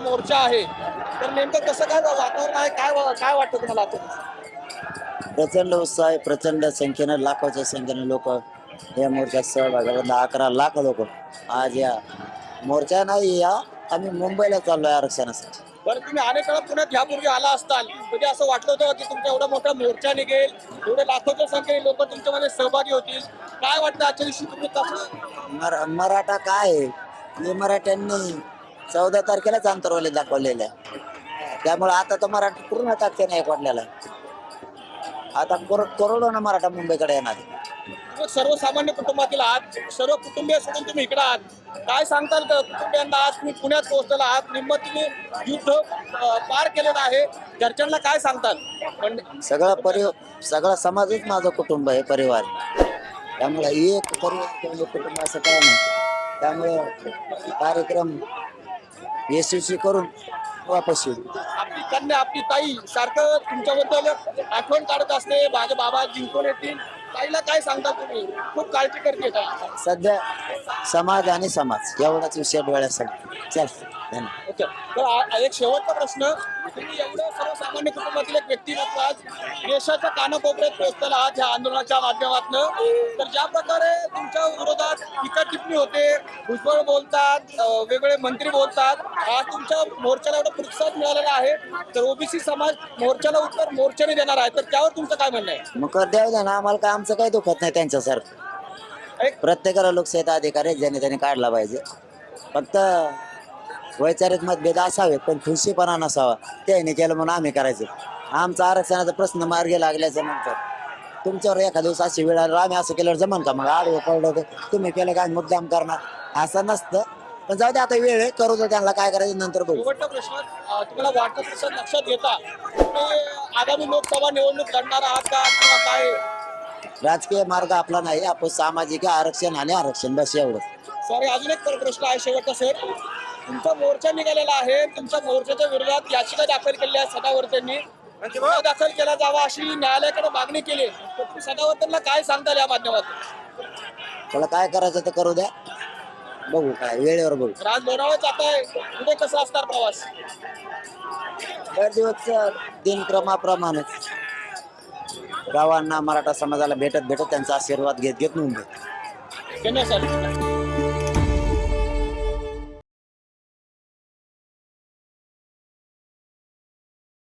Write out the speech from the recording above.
मोर्चा आहे. तर नेमकं कसं काय वातावरण आहे? काय काय वाटतं तुम्हाला आता? प्रचंड उत्साह आहे. प्रचंड संख्येनं लाखोच्या संख्येनं लोक या मोर्चात सहभागी दहा अकरा लाख लोक आज या मोर्चा नाही या आम्ही मुंबईला चाललोय आरक्षणासाठी. बरं तुम्ही अनेक वेळा पुण्यात यापूर्वी आला असताल. म्हणजे असं वाटलं होतं की तुमचा एवढा मोठा मोर्चा निघेल एवढे लाखोच्या संख्येने लोक तुमच्यामध्ये सहभागी होतील. काय वाटतं आजच्या दिवशी तुम्ही मराठा काय आहे? हे मराठ्यांनी चौदा तारखेलाच अंतरवले दाखवलेलं आहे. त्यामुळे आता तर मराठा पूर्ण एक वाढलेला आहे आता करो करोडो ना मराठा मुंबईकडे येणार. सर्वसामान्य कुटुंबातील आहात सर्व कुटुंबीय सोडून तुम्ही इकडे आहात. काय सांगताल कुटुंबियांना आज तुम्ही पुण्यात पोहोचलेला आहात. निम्म तुम्ही युद्ध पार केलेलं आहे. घरच्यांना काय सांगताल? पण सगळा परि सगळा समाजच माझं कुटुंब आहे परिवार. त्यामुळे एक परिवार कुटुंब असं काय नाही. त्यामुळे कार्यक्रम यशस्वी करून वापस येऊ. आपली कन्या आपली ताई सारखं तुमच्याबद्दल आठवण काढत असते. माझे बाबा जिंकून येतील. ताईला काय सांगता तुम्ही? खूप काळजी करते ताई. सध्या समाज आणि समाज एवढाच विषय डोळ्यासाठी चल धन्यवाद. ओके. तर आ- एक शेवटचा प्रश्न. तुम्ही एवढं सर्वसामान्य कुटुंबातील एक व्यक्तिमत्व आज देशाच्या कानाकोपऱ्यात पोहोचताना आज ह्या आंदोलनाच्या माध्यमातून. तर ज्या प्रकारे तुमच्या विरोधात टीका टिप्पणी होते भुजबळ बोलतात अं, वेगवेगळे मंत्री बोलतात आज तुमच्या मोर्चाला एवढा प्रतिसाद मिळालेला आहे. तर ओबीसी समाज मोर्चाला उत्तर मोर्चाने देणार आहे. तर त्यावर तुमचं काय म्हणणं आहे? मग कर द्यावं द्या ना? आम्हाला काय आमचं काही दुखत नाही त्यांच्यासारखं. प्रत्येकाला लोकशाहीचा अधिकार आहे ज्याने त्याने काढला पाहिजे. फक्त वैचारिक मतभेद असावेत पण खुशीपणा नसावा. त्याने केलं म्हणून आम्ही करायचं. आमचा आरक्षणाचा प्रश्न मार्गी लागल्याच्या नंतर तुमच्यावर एखाद्या दिवस अशी वेळ आली आम्ही असं केल्यावर जमान का? मग आडवं पडलं तर तुम्ही केलं काय मुद्दाम करणार. असं नसतं. पण जाऊ दे आता वेळ आहे. करू दे त्यांना काय करायचं नंतर बघू. प्रश्न. तुम्हाला वाटतं लक्षात घेता. आगामी लोकसभा निवडणूक लढणार आहात का? किंवा काय? राजकीय मार्ग आपला नाही आपण सामाजिक आरक्षण आणि आरक्षण बस एवढंच. सॉरी अजून एक प्रश्न आहे शेवटचा सर. तुमचा मोर्चा निघालेला आहे तुमच्या मोर्चाच्या विरोधात याचिका दाखल केली आहे सदावर्तेंनी गुन्हा दाखल केला जावा अशी न्यायालयाकडे मागणी केली. तर तुम्ही काय सांगताल या माध्यमातून? त्याला काय करायचं ते करू द्या. बघू काय वेळेवर बघू. तर आज लोणावळा जात आहे. पुढे कसा असणार प्रवास? दर दिवसच्या दिनक्रमाप्रमाणेच गावांना मराठा समाजाला भेटत भेटत त्यांचा आशीर्वाद घेत घेत नोंद घेत